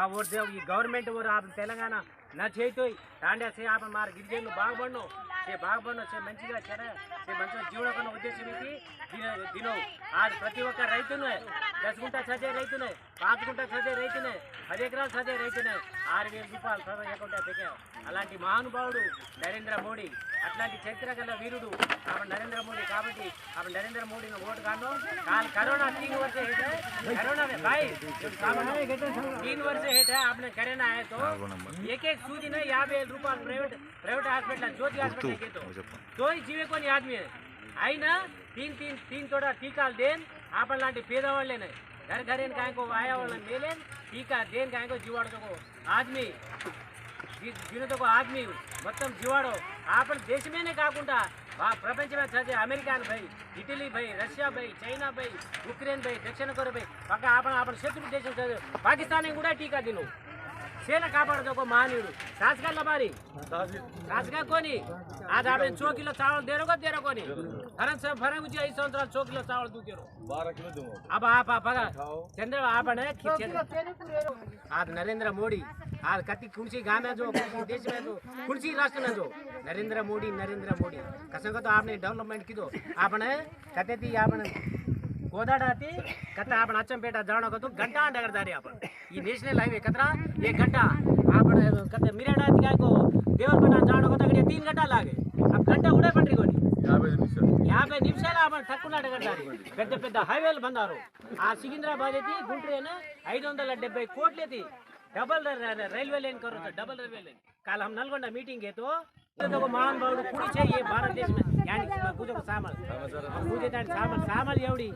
బా ఓరు ఈ గవర్నమెంట్ ఊరు ఆపం తెలంగాణ నా చేతు తాండే సే ఆప మారు గిరిజనులు బాగుపడను సే బాగుపడను సే మంచిగా చెడ సే మంచిగా జీవనకున్న ఉద్దేశం ఇది దినం ఆ ప్రతి ఒక్క రైతునే దసుకుంటా చదివే రైతునే పాచుకుంటా చదివే రైతునే పది ఎకరాలు చదివే రైతునే. ఆరు వేల రూపాయలు చదవకుండా పెరిగారు అలాంటి మహానుభావుడు నరేంద్ర మోడీ. అట్లాంటి చరిత్రగల వీరుడు కాబట్టి నరేంద్ర మోడీ కాబట్టి కాబట్టి నరేంద్ర మోడీని ఓటు కాండం కాదు కరోనా తీన్ వర్షే హేటే. కరోనా में भाई तीन वर्ष हेठ है आपने करेना है तो एक एक सूजी ने याब रूपा private private hospital Jyoti hospital के तो तो ही जीवे कोनी आदमी है అయినా तीन तीन तीन తోడ టీకాలు దేన్. ఆపలాంటి పేదవాళ్ళేనాయి घर घर इन काहे को आया వాళ్ళని देलेन टीका देन काहे को जीवाड़ो को आदमी దీనితో ఒక ఆద్మీ మొత్తం జీవాడో ఆపణ దేశమేనే కాకుండా ఆ ప్రపంచమే చదివే అమెరికాన్ భయ్ ఇటలీ భయ్ రష్యా భయ్ చైనా భయ్ ఉక్రెయిన్ భయ్ దక్షిణ కొరియా భయ్ పక్క ఆపణ ఆపణ శత్రు దేశం చదివే పాకిస్తాన్ కూడా టీకా తిను సేన కాపాడదు ఒక మహనీయుడు రాజకీయాల్లో మరి రాజకీయ కోని आज आपने छो किलो चावल भरत से भरत मुझे आई संतरा सौ किलो चावल दू केरो बारह किलो दूँगा अब आप आप चंद्र आप आज नरेंद्र मोदी आज कति कुर्सी गाँव में जो देश में जो कुर्सी राष्ट्र में जो नरेंद्र मोदी नरेंद्र मोदी कसम तो आपने डेवलपमेंट की दो आपने कते थी आपने गोदाडाती कता आपण अचम बेटा को तो घंटा डगर दारे आपण ये नेशनल हाईवे कतरा ये घंटा आपण कते मिरेडा काय को देवर बना जानो को तो 3 घंटा लागे ఇరవై నిమిషాలు ఆమె తక్కువ అడగడ్డారు పెద్ద పెద్ద హైవేలు బందారు. ఆ సికింద్రాబాద్ అయితే గుంటూరు ఐదు వందల డెబ్బై కోట్లు అయితే డబల్ రైల్వే లైన్ కరు డబల్ రైల్వే లైన్. కాలం हम నల్గొండ మీటింగ్ అయితే మహానుభావుడు కుడి చెయ్యి భారతదేశం కూజకు సామల్ కూజేదాని సామల్ సామల్ ఎవడి?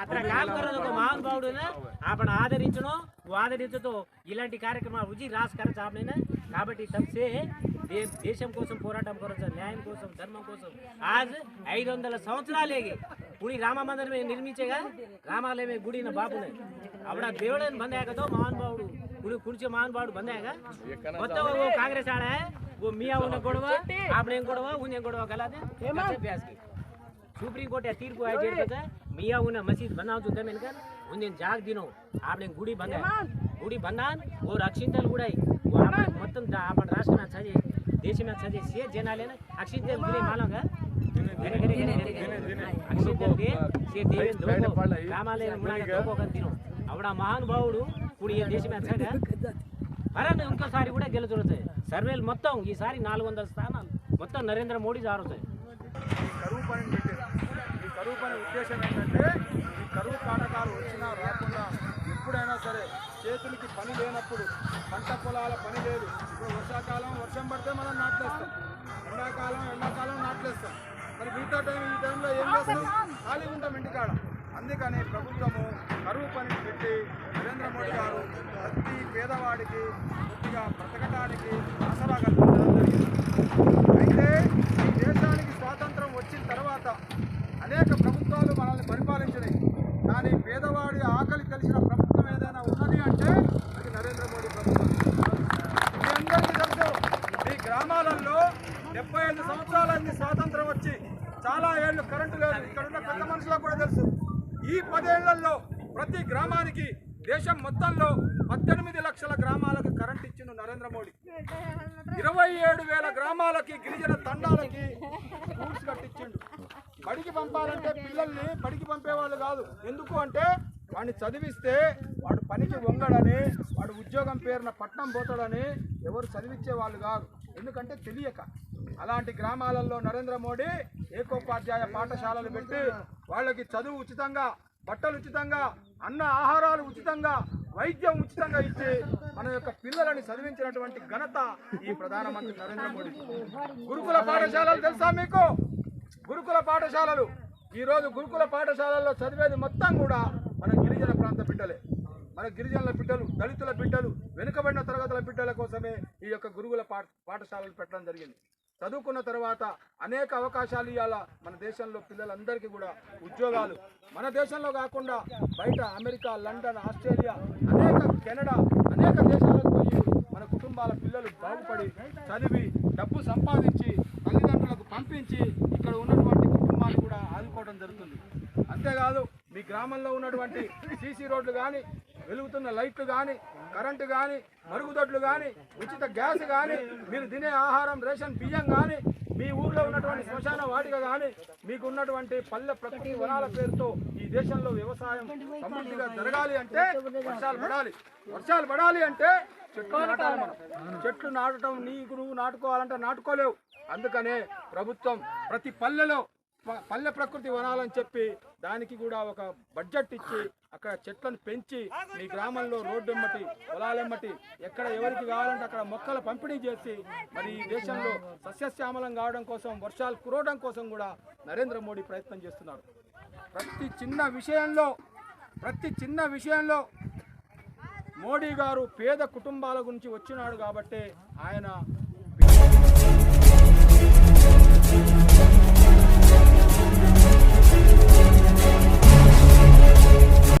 అతను కాల్ కరోదు ఒక మహానుభావుడు ఆపణ ఆదరించను. ఆదరించతో ఇలాంటి కార్యక్రమాలు రుచి రాసుకారు చాపనైనా. కాబట్టి తప్పితే देश कोसराटम करम कोसम धर्म कोसम। आज ऐद संवरा पुणी राम मंदिर में निर्मित रामल गुड़ बाबू ने अवड़ा देवड़े बंद तो महान बाबू पुणी महान बाबू बंद मत कांग्रेस आड़ है। वो मिया उन्हें गोड़वा आपने गोड़वा उन्हें गोड़वा गला दे। प्याज की। सुप्रीम कोर्ट तीर को आई जेड। मिया उन्हें मस्जिद बनाओ तो जो दम इनकर उन्हें जाग दिनो। आपने गुड़ी बंद गुड़ी बंदान वो रक्षित गुड़ाई वो आप मतलब आप राष्ट्र में अच्छा है गुड़ी बंदान वो रक्षिंतल गुड़ाई वो आपने మొత్తం దా- आपण राष्ट्र में छजे देश में छजे से जना लेना अक्षिंतल गुड़ी मालोगा गिने गिने गिने गिने अक्षिंतल दे से देवे दोगो रामालय मुड़ा दोगो कर दिनो అవడా మహానుభావుడు ఇప్పుడు ఈ దేశం వచ్చాక మరని ఇంకోసారి కూడా గెలుచుతాయి సర్వేలు మొత్తం ఈసారి నాలుగు వందల స్థానాలు మొత్తం నరేంద్ర మోడీ జారుతాయి ఈ కరువు పని పెట్టారు ఈ కరువు పని ఉద్దేశం ఏంటంటే ఈ కరువు కాటకాలు వచ్చినా రాకుండా ఎప్పుడైనా సరే చేతులకి పని లేనప్పుడు పంట పొలాల పని లేదు ఇప్పుడు వర్షాకాలం వర్షం పడితే మనం నాట్లేస్తాం. ఎండాకాలం ఎండాకాలం నాట్లేస్తాం. మరి మిగతా టైం ఈ టైంలో ఏం చేస్తాం? ఖాళీ ఉంటాం ఇంటికాడ. అందుకని ప్రభుత్వము కరువు పని పెట్టి నరేంద్ర మోడీ గారు ప్రతి పేదవాడికి కొద్దిగా బ్రతకడానికి ఆసరా కల్పించడం జరిగింది అయితే ఈ దేశానికి స్వాతంత్రం వచ్చిన తర్వాత అనేక ప్రభుత్వాలు మనల్ని పరిపాలించినాయి కానీ పేదవాడి ఆకలి తెలిసిన ప్రభుత్వం ఏదైనా ఉన్నది అంటే అది నరేంద్ర మోడీ ప్రభుత్వం మీ అందరికీ తెలుసు ఈ గ్రామాలలో డెబ్బై ఐదు సంవత్సరాలైంది స్వాతంత్రం వచ్చి చాలా ఏళ్ళు కరెంటు లేదు. ఇక్కడ ఉన్న పెద్ద మనుషులకు కూడా తెలుసు. ఈ పదేళ్ళలో ప్రతి గ్రామానికి దేశం మొత్తంలో పద్దెనిమిది లక్షల గ్రామాలకు కరెంట్ ఇచ్చిండు నరేంద్ర మోడీ. ఇరవై ఏడు వేల గ్రామాలకి గిరిజన తండాలకి స్కూల్స్ కట్టించిండు. బడికి పంపాలంటే పిల్లల్ని బడికి పంపేవాళ్ళు కాదు. ఎందుకు అంటే వాడిని చదివిస్తే వాడు పనికి వంగడని వాడు ఉద్యోగం పేరున పట్నం పోతాడని ఎవరు చదివించే వాళ్ళు కాదు. ఎందుకంటే తెలియక. అలాంటి గ్రామాలలో నరేంద్ర మోడీ ఏకోపాధ్యాయ పాఠశాలలు పెట్టి వాళ్ళకి చదువు ఉచితంగా బట్టలు ఉచితంగా అన్న ఆహారాలు ఉచితంగా వైద్యం ఉచితంగా ఇచ్చి మన యొక్క పిల్లలని చదివించినటువంటి ఘనత ఈ ప్రధానమంత్రి నరేంద్ర మోడీ. గురుకుల పాఠశాలలు తెలుసా మీకు? గురుకుల పాఠశాలలు. ఈరోజు గురుకుల పాఠశాలల్లో చదివేది మొత్తం కూడా మన గిరిజన ప్రాంత బిడ్డలే. మన గిరిజనుల బిడ్డలు దళితుల బిడ్డలు వెనుకబడిన తరగతుల బిడ్డల కోసమే ఈ యొక్క గురువుల పాఠ పాఠశాలలు పెట్టడం జరిగింది. చదువుకున్న తర్వాత అనేక అవకాశాలు ఇవ్వాల మన దేశంలో పిల్లలందరికీ కూడా ఉద్యోగాలు. మన దేశంలో కాకుండా బయట అమెరికా లండన్ ఆస్ట్రేలియా అనేక కెనడా అనేక దేశాలకు పోయి మన కుటుంబాల పిల్లలు బాగుపడి చదివి డబ్బు సంపాదించి తల్లిదండ్రులకు పంపించి ఇక్కడ ఉన్నటువంటి కుటుంబాన్ని కూడా ఆదుకోవడం జరుగుతుంది. అంతేకాదు మీ గ్రామంలో ఉన్నటువంటి సీసీ రోడ్లు కానీ వెలుగుతున్న లైట్లు కానీ కరెంటు కానీ మరుగుదొడ్లు కానీ ఉచిత గ్యాస్ కానీ మీరు తినే ఆహారం రేషన్ బియ్యం కానీ మీ ఊర్లో ఉన్నటువంటి శ్మశాన వాటిక కానీ మీకు ఉన్నటువంటి పల్లె ప్రకృతి వనాల పేరుతో ఈ దేశంలో వ్యవసాయం సమృద్ధిగా జరగాలి అంటే వర్షాలు పడాలి. వర్షాలు పడాలి అంటే చెట్లు నాటాలి మనం. చెట్లు నాటడం నీకు నువ్వు నాటుకోవాలంటే నాటుకోలేవు. అందుకనే ప్రభుత్వం ప్రతి పల్లెలో పల్లె ప్రకృతి వనాలని చెప్పి దానికి కూడా ఒక బడ్జెట్ ఇచ్చి అక్కడ చెట్లను పెంచి మీ గ్రామంలో రోడ్డు ఎమ్మటి పొలాలెమ్మటి ఎక్కడ ఎవరికి కావాలంటే అక్కడ మొక్కలు పంపిణీ చేసి మరి ఈ దేశంలో సస్యశ్యామలం కావడం కోసం వర్షాలు కురవడం కోసం కూడా నరేంద్ర మోడీ ప్రయత్నం చేస్తున్నారు. ప్రతి చిన్న విషయంలో ప్రతి చిన్న విషయంలో మోడీ గారు పేద కుటుంబాల గురించి వచ్చినాడు కాబట్టి ఆయన